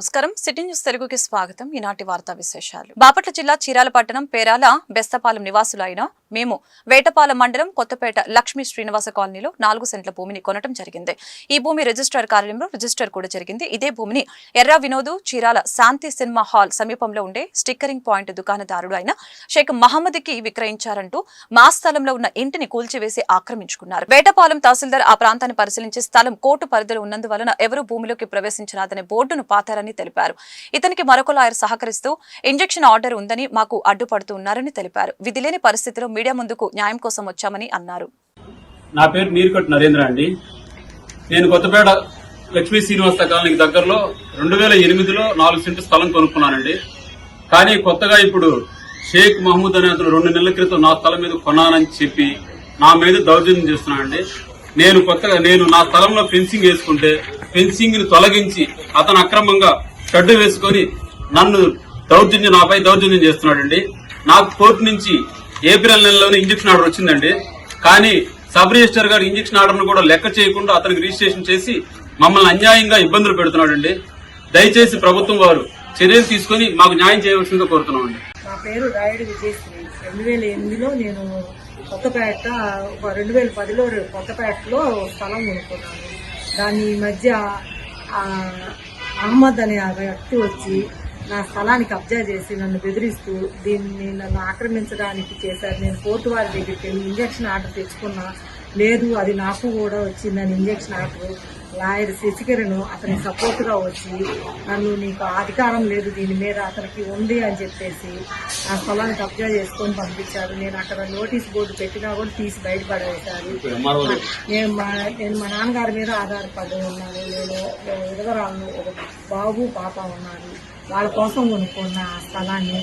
నమస్కారం. City news తెలుగుకి స్వాగతం. ఈనాటి వార్తా విశేషాలు. బాపట్ల జిల్లా చీరాల పట్టణం పేరాల బెస్తపాలెం నివాసులైన మేము వేటపాలెం మండలం కొత్తపేట లక్ష్మీ శ్రీనివాస కాలనీలో నాలుగు సెంట్ల భూమిని కొనటం జరిగింది. ఈ భూమి రిజిస్టర్ కార్యాలయంలో రిజిస్టర్ కూడా జరిగింది. ఇదే భూమిని ఎర్రా వినోదు చీరాల శాంతి సినిమా హాల్ సమీపంలో ఉండే స్టిక్కరింగ్ పాయింట్ దుకాణదారుడు అయిన షేక్ మహమ్మద్కి విక్రయించారంటూ మా స్థలంలో ఉన్న ఇంటిని కూల్చివేసి ఆక్రమించుకున్నారు. వేటపాలెం తహసీల్దార్ ఆ ప్రాంతాన్ని పరిశీలించి స్థలం కోర్టు పరిధిలో ఉన్నందువలన ఎవరూ భూమిలోకి ప్రవేశించరాదనే బోర్డును పాతారని తెలిపారు. ఇతనికి మరొక లాయర్ సహకరిస్తూ ఇంజెక్షన్ ఆర్డర్ ఉందని మాకు అడ్డుపడుతూ ఉన్నారని తెలిపారు. విధి లేని పరిస్థితిలో మీడియా ముందుకు న్యాయం కోసం వచ్చామని అన్నారు. నా పేరు నీరుకట్టు నరేంద్ర అండి. నేను కొత్తపేట లక్ష్మీ శ్రీనివాస కాలనీకి దగ్గరలో రెండు వేల ఎనిమిదిలో నాలుగు సెంటు స్థలం కొనుక్కున్నానండి. కానీ కొత్తగా ఇప్పుడు షేక్ మహమూద్ అనే అతను రెండు నెలల క్రితం నా స్థలం మీద కొన్నానని చెప్పి నా మీద దౌర్జన్యం చేస్తున్నానండి. నేను కొత్తగా నేను నా స్థలంలో ఫెన్సింగ్ వేసుకుంటే ఫెన్సింగ్ని తొలగించి అతను అక్రమంగా షడ్డు వేసుకొని నన్ను దౌర్జన్యం నాపై దౌర్జన్యం చేస్తున్నాడండి. నాకు కోర్టు నుంచి ఏప్రిల్ నెలలోనే ఇంజక్షన్ ఆర్డర్ వచ్చిందండి. కానీ సబ్ రిజిస్టర్ గారు ఇంజక్షన్ ఆర్డర్ను కూడా లెక్క చేయకుండా అతనికి రిజిస్ట్రేషన్ చేసి మమ్మల్ని అన్యాయంగా ఇబ్బందులు పెడుతున్నాడండి. దయచేసి ప్రభుత్వం వారు చర్యలు తీసుకొని మాకు న్యాయం చేయవలసిందిగా కోరుతున్నామండి. నా పేరు రాయుడు విజయశ్రీ. రెండు వేల ఎనిమిదిలో నేను కొత్తపేట ఒక రెండు వేల పదిలో కొత్తపేటలో స్థలం కొనుక్కున్నాను. దాని ఈ మధ్య అహ్మద్ అనే ఆ వ్యక్తి వచ్చి నా స్థలానికి కబ్జా చేసి నన్ను బెదిరిస్తూ దీన్ని నన్ను ఆక్రమించడానికి చేశారు. నేను కోర్టు వారి దగ్గరికి వెళ్ళి ఇంజక్షన్ ఆర్డర్ తెచ్చుకున్నా. లేదు అది నాకు కూడా వచ్చిందని ఇంజక్షన్ ఆర్డర్ లాయర్ శశికిరణ్ అతనికి సపోర్ట్గా వచ్చి నన్ను నీకు అధికారం లేదు దీని మీద అతనికి ఉంది అని చెప్పేసి నా స్థలాన్ని కబ్జా చేసుకొని పంపించారు. నేను అక్కడ నోటీస్ బోర్డు పెట్టినా కూడా తీసి బయటపడేశారు. నేను మా నేను మా నాన్నగారి మీద ఆధారపడి ఉన్నాను. నేను విధవరాలను ఒక బాబు పాప ఉన్నారు. వాళ్ళ కోసం కొనుక్కున్న ఆ స్థలాన్ని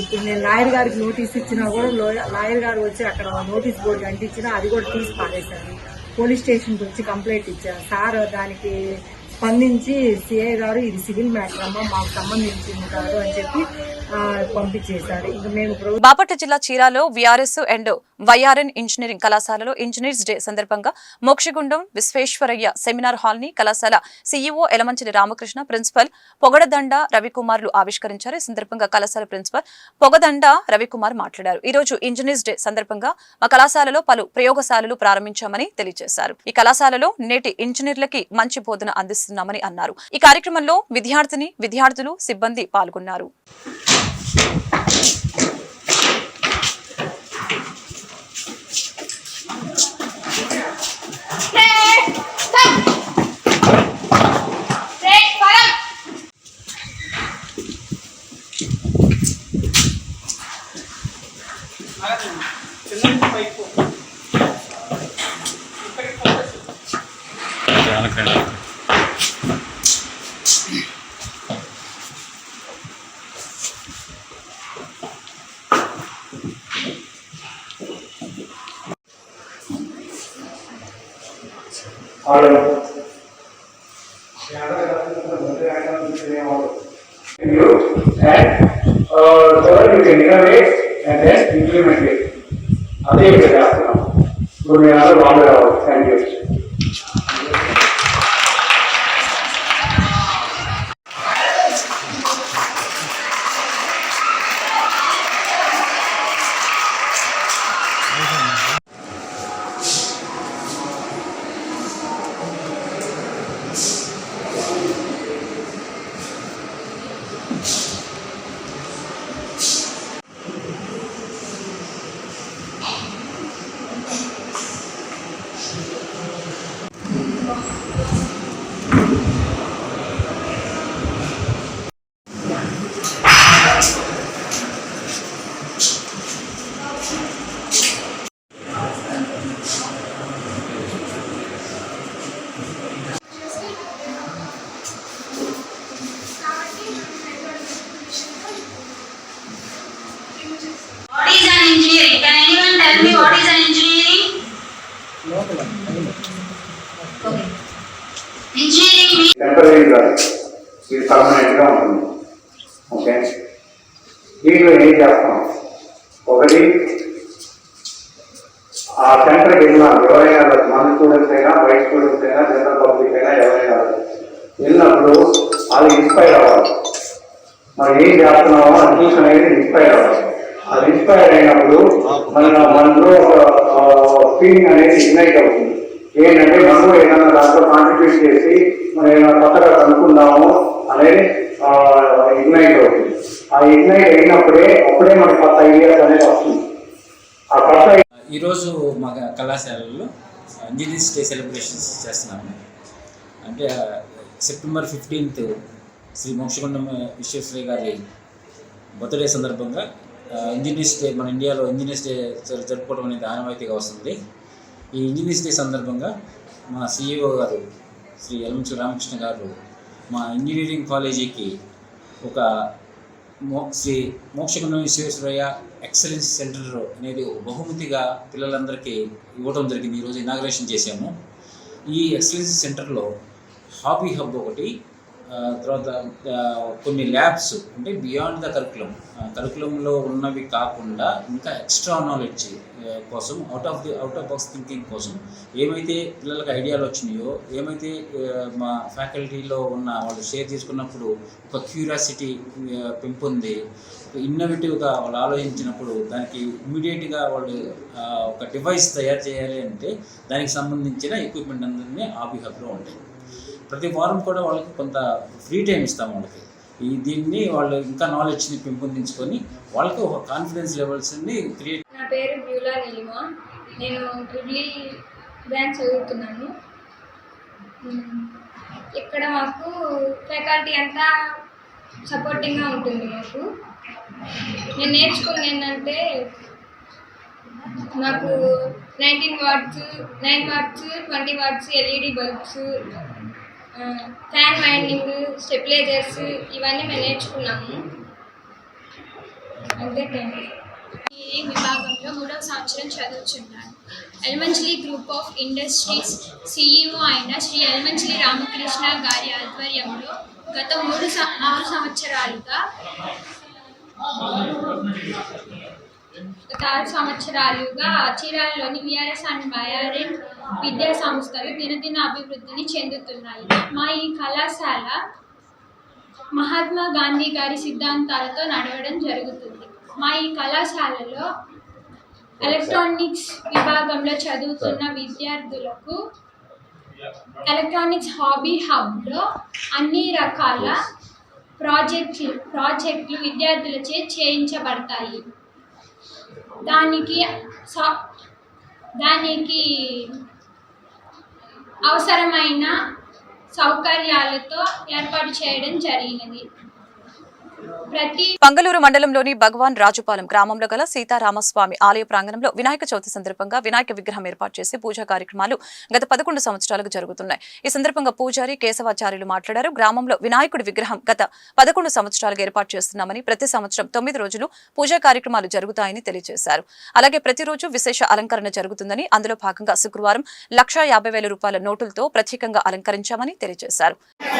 ఇప్పుడు నేను లాయర్ గారికి నోటీస్ ఇచ్చినా కూడా లాయర్ గారు వచ్చి అక్కడ నోటీస్ బోర్డు అంటించినా అది కూడా తీసి పారేశారు. పోలీస్ స్టేషన్కి వచ్చి కంప్లైంట్ ఇచ్చారు. సార్ దానికి స్పందించి సిఐ గారు ఇది సివిల్ మ్యాటర్ అమ్మా మాకు సంబంధించింది కాదు అని చెప్పి పంపించేశారు. మేము బాపట్ల జిల్లా చీరాలో విఆర్ఎస్ అండ్ వైఆర్ఎన్ ఇంజనీరింగ్ కళాశాలలో ఇంజనీర్స్ డే సందర్భంగా మోక్షగుండం విశ్వేశ్వరయ్య సెమినార్ హాల్ని కళాశాల సీఈఓ ఎలమంచిలి రామకృష్ణ ప్రిన్సిపల్ పొగడదండ రవికుమార్లు ఆవిష్కరించారు. ఈ సందర్భంగా కళాశాల ప్రిన్సిపల్ పొగదండ రవికుమార్ మాట్లాడారు. ఈ రోజు ఇంజనీర్స్ డే సందర్భంగా మా కళాశాలలో పలు ప్రయోగశాలలు ప్రారంభించామని తెలియజేశారు. ఈ కళాశాలలో నేటి ఇంజనీర్లకి మంచి బోధన చేస్తున్నామని అన్నారు. ఈ కార్యక్రమంలో విద్యార్థిని విద్యార్థులు సిబ్బంది పాల్గొన్నారు. You and uh, third you can innovate and then implement it. అదే టెంపరీ కాదు ఇది పర్మనెంట్గా ఉంటుంది. ఓకే దీంట్లో ఏం చేస్తాం? ఒకటి ఆ సెంటర్కి వెళ్ళాలి ఎవరైనా మన స్టూడెంట్స్ అయినా వైట్ స్టూడెంట్స్ అయినా జనరల్ పబ్లిక్ అయినా ఎవరైనా వెళ్ళినప్పుడు అది ఇన్స్పైర్ అవ్వాలి. మనం ఏం చేస్తున్నామో అది చూసి అనేది ఇన్స్పైర్ అవ్వాలి. అది ఇన్స్పైర్ అయినప్పుడు మన మనలో ఒక ఫీలింగ్ అనేది ఇగ్నైట్ అవుతుంది. ఏంటంటే మనం ఏదైనా దాంట్లో కాంట్రిబ్యూట్ చేసి మనం ఏమైనా కొత్తగా కనుక్కుందాము అనేది ఇగ్నైట్ అవుతుంది. ఆ ఇగ్నైట్ అయినప్పుడే అప్పుడే మనకి కొత్త ఐడియాస్ అనేది వస్తుంది. ఆ కొత్త ఈరోజు మా కళాశాలలో ఇంజనీర్స్ డే సెలబ్రేషన్స్ చేస్తున్నాము. అంటే సెప్టెంబర్ ఫిఫ్టీన్త్ శ్రీ మోక్షగుండం విశ్వేశ్వరయ్య గారి బర్త్డే సందర్భంగా ఇంజనీర్స్ డే మన ఇండియాలో ఇంజనీర్స్ డే జరుపుకోవడం అనేది ఆనవాయితీగా వస్తుంది. ఈ ఇంజనీర్స్ డే సందర్భంగా మా సిఇఓ గారు శ్రీ యలమంచి రామకృష్ణ గారు మా ఇంజనీరింగ్ కాలేజీకి ఒక మో శ్రీ మోక్షగుండం విశ్వేశ్వరయ్య ఎక్సలెన్స్ సెంటర్ అనేది బహుమతిగా పిల్లలందరికీ ఇవ్వడం జరిగింది. ఈరోజు ఇనాగ్రేషన్ చేశాము. ఈ ఎక్సలెన్స్ సెంటర్లో హాబీ హబ్ ఒకటి తర్వాత కొన్ని ల్యాబ్స్ అంటే బియాండ్ ద కరికులం. కరికులంలో ఉన్నవి కాకుండా ఇంకా ఎక్స్ట్రా నాలెడ్జ్ కోసం out of the out of box thinking కోసం ఏమైతే పిల్లలకు ఐడియాలు వచ్చినాయో ఏమైతే మా ఫ్యాకల్టీలో ఉన్న వాళ్ళు షేర్ చేసుకున్నప్పుడు ఒక క్యూరియాసిటీ పెంపొంది ఇన్నోవేటివ్గా వాళ్ళు ఆలోచించినప్పుడు దానికి ఇమ్మీడియట్గా వాళ్ళు ఒక డివైస్ తయారు చేయాలి అంటే దానికి సంబంధించిన ఎక్విప్మెంట్ అందరినీ ఆబీ హబ్లో ఉంటాయి. ప్రతి వారం కూడా వాళ్ళకి కొంత ఫ్రీ టైం ఇస్తాం వాళ్ళకి. ఈ దీన్ని వాళ్ళు ఇంకా నాలెడ్జ్ని పెంపొందించుకొని వాళ్ళకి ఒక కాన్ఫిడెన్స్ లెవెల్స్ని క్రియేట్ నా పేరు బ్యూలా నీలిమా. నేను ట్రిబ్లీ బ్యాంక్ చదువుతున్నాను. ఇక్కడ మాకు ఫ్యాకల్టీ అంతా సపోర్టింగ్గా ఉంటుంది మాకు. నేను నేర్చుకుంది ఏంటంటే నాకు nineteen watts nine watts twenty watts LED bulbs fan winding stabilisers ఇవన్నీ మేము నేర్చుకున్నాము. అంతే ఈ విభాగంలో మూడవ సంవత్సరం చదువుచున్నాను. Elementary group of industries CEO అయిన శ్రీ ఎలిమెంటరీ రామకృష్ణ గారి ఆధ్వర్యంలో గత మూడు ఆరు సంవత్సరాలుగా గత ఆరు సంవత్సరాలుగా చీరాలలోని విఆర్ఎస్ అండ్ బయారెన్ విద్యా సంస్థలు దినదిన అభివృద్ధిని చెందుతున్నాయి. మా ఈ కళాశాల మహాత్మా గాంధీ గారి సిద్ధాంతాలతో నడవడం జరుగుతుంది. మా ఈ కళాశాలలో ఎలక్ట్రానిక్స్ విభాగంలో చదువుతున్న విద్యార్థులకు ఎలక్ట్రానిక్స్ హాబీ హబ్లో అన్ని రకాల ప్రాజెక్టులు ప్రాజెక్టులు విద్యార్థులచే చేయించబడతాయి. దానికి సా- దానికి అవసరమైన సౌకర్యాలతో ఏర్పాటు చేయడం జరిగినది. పంగలూరు మండలంలోని భగవాన్ రాజుపాలెం గ్రామంలో గల సీతారామస్వామి ఆలయ ప్రాంగణంలో వినాయక చవితి సందర్భంగా వినాయక విగ్రహం ఏర్పాటు చేసి పూజా కార్యక్రమాలు గత పదకొండు సంవత్సరాలకు జరుగుతున్నాయి. ఈ సందర్భంగా పూజారి కేశవాచార్యులు మాట్లాడారు. గ్రామంలో వినాయకుడి విగ్రహం గత పదకొండు సంవత్సరాలుగా ఏర్పాటు చేస్తున్నామని ప్రతి సంవత్సరం తొమ్మిది రోజులు పూజా కార్యక్రమాలు జరుగుతాయని తెలియజేశారు. అలాగే ప్రతిరోజు విశేష అలంకరణ జరుగుతుందని అందులో భాగంగా శుక్రవారం లక్షా యాభై వేల రూపాయల నోటులతో ప్రత్యేకంగా అలంకరించామని తెలియజేశారు.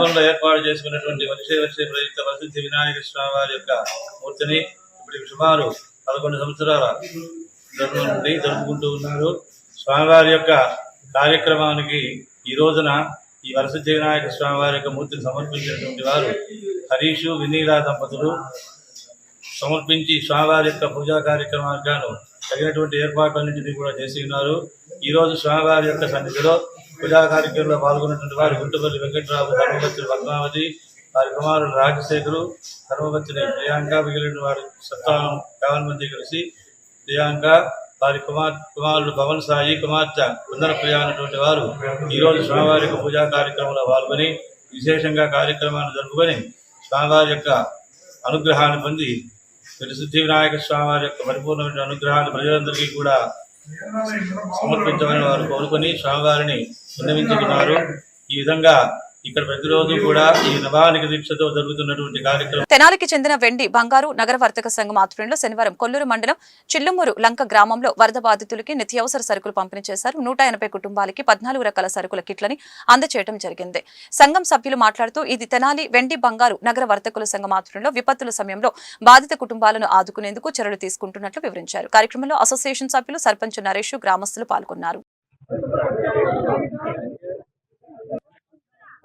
మండపంలో ఏర్పాటు చేసుకున్నటువంటి వచ్చే వచ్చే ప్రయుక్త ప్రసిద్ధి వినాయక స్వామి వారి యొక్క మూర్తిని ఇప్పుడు సుమారు పదకొండు సంవత్సరాల జరుపు నుండి జరుపుకుంటూ ఉన్నారు. స్వామివారి యొక్క కార్యక్రమానికి ఈ రోజున ఈ వరసిద్ధి వినాయక స్వామి వారి యొక్క మూర్తిని సమర్పించినటువంటి వారు హరీషు వినీలా దంపతులు. సమర్పించి స్వామివారి యొక్క పూజా కార్యక్రమానికి గాను తగినటువంటి ఏర్పాట్లన్నింటినీ కూడా చేసి ఉన్నారు. ఈ రోజు స్వామివారి యొక్క సన్నిధిలో పూజా కార్యక్రమంలో పాల్గొన్నటువంటి వారు గుంటుపల్లి వెంకటరావు ధర్మపత్రి పద్మావతి వారి కుమారుడు రాజశేఖరు ధర్మపత్రి ప్రియాంక మిగిలిన వారి సంతానం యావన్ మంది కలిసి ప్రియాంక వారి కుమార్ కుమారుడు పవన్ సాయి కుమార్తె కుందర ప్రియ అనేటువంటి వారు ఈరోజు స్వామివారి యొక్క పూజా కార్యక్రమంలో పాల్గొని విశేషంగా కార్యక్రమాన్ని జరుపుకొని స్వామివారి యొక్క అనుగ్రహాన్ని పొంది సిద్ధి వినాయక స్వామివారి యొక్క పరిపూర్ణమైన అనుగ్రహాన్ని ప్రజలందరికీ కూడా సమర్పించమని వారు కోరుకొని స్వామివారిని విన్నవించుకున్నారు ఈ విధంగా ఇక్కడ ప్రతిరోజు కూడా ఈ దీక్షతో జరుగుతున్నటువంటి కార్యక్రమం. తెనాలికి చెందిన వెండి బంగారు నగర వర్తక సంఘం ఆధ్వర్యంలో శనివారం కొల్లూరు మండలం చిల్లుమూరు లంక గ్రామంలో వరద బాధితులకి నిత్యావసర సరుకులు పంపిణీ చేశారు. నూట ఎనభై కుటుంబాలకి పద్నాలుగు రకాల సరుకుల కిట్లని అందచేయడం జరిగింది. సంఘం సభ్యులు మాట్లాడుతూ ఇది తెనాలి వెండి బంగారు నగర వర్తకుల సంఘం ఆధ్వర్యంలో విపత్తుల సమయంలో బాధిత కుటుంబాలను ఆదుకునేందుకు చర్యలు తీసుకుంటున్నట్లు వివరించారు. కార్యక్రమంలో అసోసియేషన్ సభ్యులు సర్పంచ్ నరేష్ గ్రామస్తులు పాల్గొన్నారు.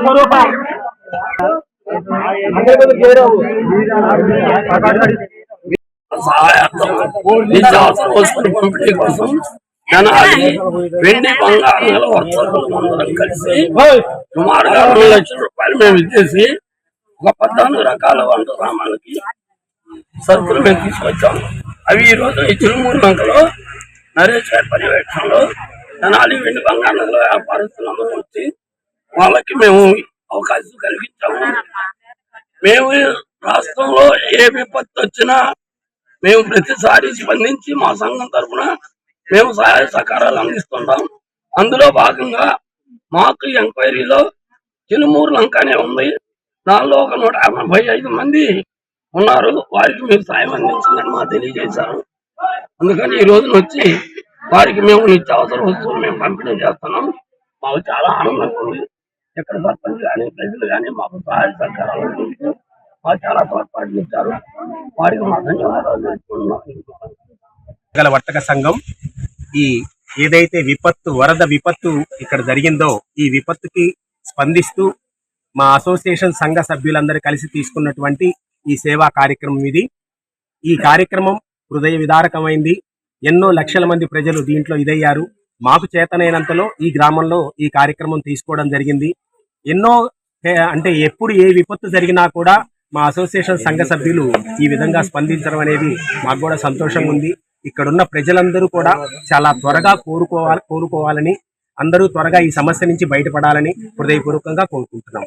స్వరూప పంపిణీ కోసం వెండి బంగారాల కలిసి సుమారుగా రెండు లక్షల రూపాయలు మేము ఇచ్చేసి ఒక పద్నాలుగు రకాల వంట సామాన్లకి సరుకులు మేము తీసుకొచ్చాము అవి ఈ రోజు ఈ తిరుమూరు లంకలో నరేష్ గారి పర్యవేక్షణలో జనాలు వెండి బంగారంలో వ్యాపారస్తులందరూ వచ్చి వాళ్ళకి మేము అవకాశం కలిగించాము మేము రాష్ట్రంలో ఏ విపత్తు వచ్చినా మేము ప్రతిసారి స్పందించి మా సంఘం తరఫున మేము సహాయ సహకారాలు అందిస్తుంటాం. అందులో భాగంగా మాకు ఎంక్వైరీలో చినుమూరు లంక అనే ఉంది. దానిలో ఒక నూట యాభై ఐదు మంది ఉన్నారు. వారికి మీరు సాయం అందించిందని మాకు తెలియజేశారు. అందుకని ఈ రోజున వచ్చి వారికి మేము నిత్యావసర వస్తువులు మేము పంపిణీ చేస్తున్నాం. మాకు చాలా ఆనందంగా ఉంది. ఇక్కడ సర్పంచ్ కానీ ప్రజలు కానీ మాకు సహాయ సహకారాలు మాకు చాలా తోడ్పాటు ఇచ్చారు. వారికి మా ధన్యవాదాలు వర్తక సంఘం ఈ ఏదైతే విపత్తు వరద విపత్తు ఇక్కడ జరిగిందో ఈ విపత్తుకి స్పందిస్తూ మా అసోసియేషన్ సంఘ సభ్యులందరూ కలిసి తీసుకున్నటువంటి ఈ సేవా కార్యక్రమం ఇది. ఈ కార్యక్రమం హృదయ విదారకమైంది. ఎన్నో లక్షల మంది ప్రజలు దీంట్లో ఇదయ్యారు. మాకు చేతనైనంతలో ఈ గ్రామంలో ఈ కార్యక్రమం తీసుకోవడం జరిగింది. ఎన్నో అంటే ఎప్పుడు ఏ విపత్తు జరిగినా కూడా మా అసోసియేషన్ సంఘ సభ్యులు ఈ విధంగా స్పందించడం అనేది మాకు కూడా సంతోషంగా ఉంది. ఇక్కడున్న ప్రజలందరూ కూడా చాలా త్వరగా కోరుకోవాలి కోరుకోవాలని అందరూ త్వరగా ఈ సమస్య నుంచి బయటపడాలని హృదయపూర్వకంగా కోరుకుంటున్నాం.